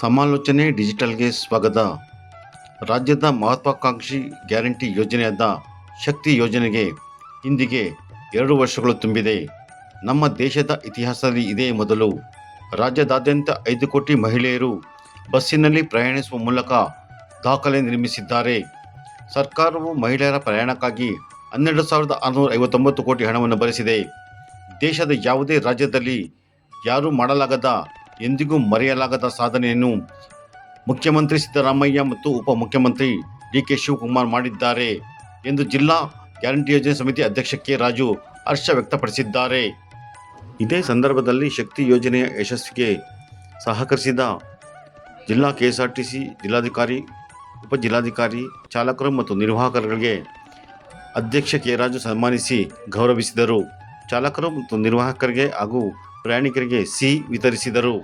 ಸಮಾಲೋಚನೆ ಡಿಜಿಟಲ್ಗೆ ಸ್ವಾಗತ. ರಾಜ್ಯದ ಮಹತ್ವಾಕಾಂಕ್ಷಿ ಗ್ಯಾರಂಟಿ ಯೋಜನೆಯಾದ ಶಕ್ತಿ ಯೋಜನೆಗೆ ಇಂದಿಗೆ ಎರಡು ವರ್ಷಗಳು ತುಂಬಿದೆ. ನಮ್ಮ ದೇಶದ ಇತಿಹಾಸದಲ್ಲಿ ಇದೇ ಮೊದಲು. ರಾಜ್ಯದಾದ್ಯಂತ ಐದು ಕೋಟಿ ಮಹಿಳೆಯರು ಬಸ್ಸಿನಲ್ಲಿ ಪ್ರಯಾಣಿಸುವ ಮೂಲಕ ದಾಖಲೆ ನಿರ್ಮಿಸಿದ್ದಾರೆ. ಸರ್ಕಾರವು ಮಹಿಳೆಯರ ಪ್ರಯಾಣಕ್ಕಾಗಿ ಹನ್ನೆರಡು ಸಾವಿರದ ಆರುನೂರ ಐವತ್ತೊಂಬತ್ತು ಕೋಟಿ ಹಣವನ್ನು ಭರಿಸಿದೆ. ದೇಶದ ಯಾವುದೇ ರಾಜ್ಯದಲ್ಲಿ ಯಾರೂ ಮಾಡಲಾಗದ ಎಂದಿಗೂ ಮರೆಯಲಾಗದ ಸಾಧನೆಯನ್ನು ಮುಖ್ಯಮಂತ್ರಿ ಸಿದ್ದರಾಮಯ್ಯ ಮತ್ತು ಉಪಮುಖ್ಯಮಂತ್ರಿ ಡಿ ಕೆ ಶಿವಕುಮಾರ್ ಮಾಡಿದ್ದಾರೆ ಎಂದು ಜಿಲ್ಲಾ ಗ್ಯಾರಂಟಿ ಯೋಜನೆ ಸಮಿತಿ ಅಧ್ಯಕ್ಷ ಕೆ. ರಾಜು ಹರ್ಷ ವ್ಯಕ್ತಪಡಿಸಿದ್ದಾರೆ. ಇದೇ ಸಂದರ್ಭದಲ್ಲಿ ಶಕ್ತಿ ಯೋಜನೆಯ ಯಶಸ್ವಿಗೆ ಸಹಕರಿಸಿದ ಜಿಲ್ಲಾ K S R T C ಜಿಲ್ಲಾಧಿಕಾರಿ ಉಪ ಜಿಲ್ಲಾಧಿಕಾರಿ ಚಾಲಕರು ಮತ್ತು ನಿರ್ವಾಹಕರಿಗೆ ಅಧ್ಯಕ್ಷ ಕೆ. ರಾಜು ಸನ್ಮಾನಿಸಿ ಗೌರವಿಸಿದರು. ಚಾಲಕರು ಮತ್ತು ನಿರ್ವಾಹಕರಿಗೆ ಹಾಗೂ ಪ್ರಯಾಣಿಕರಿಗೆ ಸಿ ವಿತರಿಸಿದರು.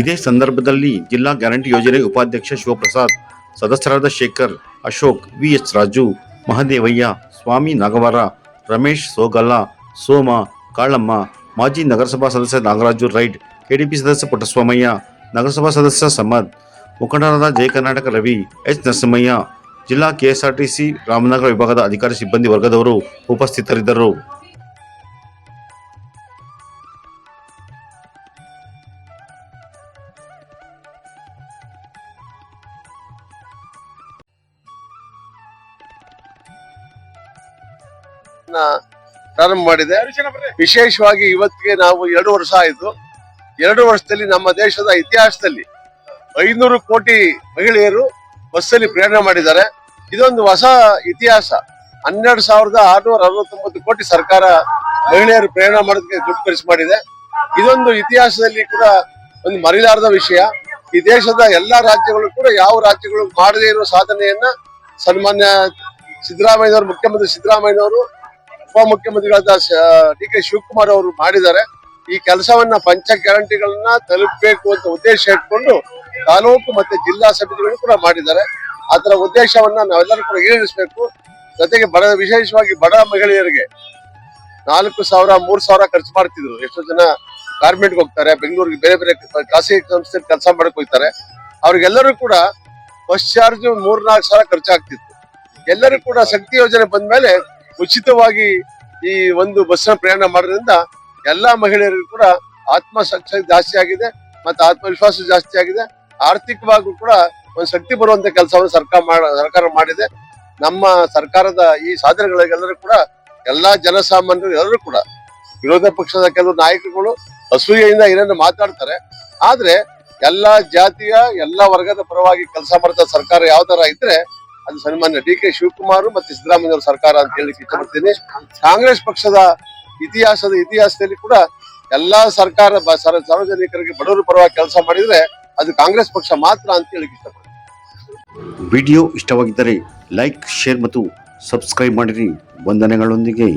ಇದೇ ಸಂದರ್ಭದಲ್ಲಿ ಜಿಲ್ಲಾ ಗ್ಯಾರಂಟಿ ಯೋಜನೆ ಉಪಾಧ್ಯಕ್ಷ ಶಿವಪ್ರಸಾದ್, ಸದಸ್ಯರಾದ ಶೇಖರ್, ಅಶೋಕ್ ವಿ ಎಸ್ ರಾಜು, ಮಹದೇವಯ್ಯ, ಸ್ವಾಮಿ ನಾಗವಾರ, ರಮೇಶ್ ಸೋಗಲ್ಲ, ಸೋಮ, ಕಾಳಮ್ಮ, ಮಾಜಿ ನಗರಸಭಾ ಸದಸ್ಯ ನಾಗರಾಜು ರೈಡ್ ಕೆಡಿಪಿ ಸದಸ್ಯ ಪುಟ್ಟಸ್ವಾಮಯ್ಯ, ನಗರಸಭಾ ಸದಸ್ಯ ಸಮದ್, ಮುಖಂಡರಾದ ಜಯ ಕರ್ನಾಟಕ ರವಿ, ಎಚ್ ನರಸಿಂಹಯ್ಯ, ಜಿಲ್ಲಾ ಕೆಎಸ್ಆರ್ಟಿಸಿ ರಾಮನಗರ ವಿಭಾಗದ ಅಧಿಕಾರಿ ಸಿಬ್ಬಂದಿ ವರ್ಗದವರು ಉಪಸ್ಥಿತರಿದ್ದರು. ಪ್ರಾರಂಭ ಮಾಡಿದೆ. ವಿಶೇಷವಾಗಿ ಇವತ್ತಿಗೆ ನಾವು ಎರಡು ವರ್ಷ ಆಯಿತು. ಎರಡು ವರ್ಷದಲ್ಲಿ ನಮ್ಮ ದೇಶದ ಇತಿಹಾಸದಲ್ಲಿ ಐನೂರು ಕೋಟಿ ಮಹಿಳೆಯರು ಬಸ್ಸಲ್ಲಿ ಪ್ರಯಾಣ ಮಾಡಿದ್ದಾರೆ. ಇದೊಂದು ಹೊಸ ಇತಿಹಾಸ. ಹನ್ನೆರಡು ಸಾವಿರದ ಆರುನೂರ ಅರವತ್ತೊಂಬತ್ತು ಕೋಟಿ ಸರ್ಕಾರ ಮಹಿಳೆಯರು ಪ್ರಯಾಣ ಮಾಡೋದಕ್ಕೆ ದುಡ್ಡು ಖರ್ಚು ಮಾಡಿದೆ. ಇದೊಂದು ಇತಿಹಾಸದಲ್ಲಿ ಕೂಡ ಒಂದು ಮರಿಲಾರದ ವಿಷಯ. ಈ ದೇಶದ ಎಲ್ಲಾ ರಾಜ್ಯಗಳು ಕೂಡ ಯಾವ ರಾಜ್ಯಗಳು ಮಾಡದೇ ಇರುವ ಸಾಧನೆಯನ್ನ ಸನ್ಮಾನ್ಯ ಸಿದ್ದರಾಮಯ್ಯನವರು ಮುಖ್ಯಮಂತ್ರಿ ಸಿದ್ದರಾಮಯ್ಯನವರು ಉಪಮುಖ್ಯಮಂತ್ರಿಗಳಾದ ಡಿ ಕೆ ಶಿವಕುಮಾರ್ ಅವರು ಮಾಡಿದ್ದಾರೆ. ಈ ಕೆಲಸವನ್ನ ಪಂಚ ಗ್ಯಾರಂಟಿಗಳನ್ನ ತಲುಪಬೇಕು ಅಂತ ಉದ್ದೇಶ ಇಟ್ಕೊಂಡು ತಾಲೂಕು ಮತ್ತೆ ಜಿಲ್ಲಾ ಸಮಿತಿಗಳು ಕೂಡ ಮಾಡಿದ್ದಾರೆ. ಅದರ ಉದ್ದೇಶವನ್ನ ನಾವೆಲ್ಲರೂ ಕೂಡ ಈಡೇರಿಸಬೇಕು. ಜೊತೆಗೆ ಬಡ, ವಿಶೇಷವಾಗಿ ಬಡ ಮಹಿಳೆಯರಿಗೆ ನಾಲ್ಕು ಸಾವಿರ, ಮೂರು ಸಾವಿರ ಖರ್ಚು ಮಾಡ್ತಿದ್ರು. ಎಷ್ಟೋ ಜನ ಗಾರ್ಮೆಂಟ್ಗೆ ಹೋಗ್ತಾರೆ, ಬೆಂಗಳೂರಿಗೆ ಬೇರೆ ಬೇರೆ ಖಾಸಗಿ ಸಂಸ್ಥೆ ಕೆಲಸ ಮಾಡಕ್ ಹೋಗ್ತಾರೆ ಅವ್ರಿಗೆಲ್ಲರೂ ಕೂಡ ಬಸ್ ಚಾರ್ಜ್ ಮೂರ್ನಾಲ್ಕು ಸಾವಿರ ಖರ್ಚಾಗ್ತಿತ್ತು. ಎಲ್ಲರೂ ಕೂಡ ಶಕ್ತಿ ಯೋಜನೆ ಬಂದ್ಮೇಲೆ ಉಚಿತವಾಗಿ ಈ ಒಂದು ಬಸ್ನ ಪ್ರಯಾಣ ಮಾಡೋದ್ರಿಂದ ಎಲ್ಲಾ ಮಹಿಳೆಯರಿಗೂ ಕೂಡ ಆತ್ಮಸಾಕ್ಷ ಜಾಸ್ತಿ ಆಗಿದೆ ಮತ್ತೆ ಆತ್ಮವಿಶ್ವಾಸ ಜಾಸ್ತಿ ಆಗಿದೆ. ಆರ್ಥಿಕವಾಗೂ ಕೂಡ ಒಂದು ಶಕ್ತಿ ಬರುವಂತ ಕೆಲಸವನ್ನು ಸರ್ಕಾರ ಸರ್ಕಾರ ಮಾಡಿದೆ. ನಮ್ಮ ಸರ್ಕಾರದ ಈ ಸಾಧನೆಗಳಿಗೆಲ್ಲರೂ ಕೂಡ ಎಲ್ಲಾ ಜನಸಾಮಾನ್ಯರು ಎಲ್ಲರೂ ಕೂಡ ವಿರೋಧ ಪಕ್ಷದ ಕೆಲವು ನಾಯಕರುಗಳು ಅಸೂಯೆಯಿಂದ ಏನೇನು ಮಾತಾಡ್ತಾರೆ. ಆದ್ರೆ ಎಲ್ಲಾ ಜಾತಿಯ, ಎಲ್ಲಾ ವರ್ಗದ ಪರವಾಗಿ ಕೆಲಸ ಮಾಡ್ತಾ ಸರ್ಕಾರ ಯಾವ ತರ ಇದ್ರೆ ಅದು ಸನ್ಮಾನ್ಯ ಡಿ ಕೆ ಶಿವಕುಮಾರ್ ಮತ್ತೆ ಸಿದ್ದರಾಮಯ್ಯ ಸರ್ಕಾರ ಅಂತ ಹೇಳಲಿಕ್ಕೆ ಇಷ್ಟಪಡ್ತೀನಿ. ಕಾಂಗ್ರೆಸ್ ಪಕ್ಷದ ಇತಿಹಾಸದ ಇತಿಹಾಸದಲ್ಲಿ ಕೂಡ ಎಲ್ಲಾ ಸರ್ಕಾರ ಸಾರ್ವಜನಿಕರಿಗೆ ಬಡವರ ಪರವಾಗಿ ಕೆಲಸ ಮಾಡಿದ್ರೆ ಅದು ಕಾಂಗ್ರೆಸ್ ಪಕ್ಷ ಮಾತ್ರ ಅಂತ ಹೇಳಿ ವಿಡಿಯೋ ಇಷ್ಟವಾಗಿದ್ದರೆ ಲೈಕ್, ಶೇರ್ ಮತ್ತು ಸಬ್ಸ್ಕ್ರೈಬ್ ಮಾಡಿರಿ. ವಂದನೆಗಳೊಂದಿಗೆ.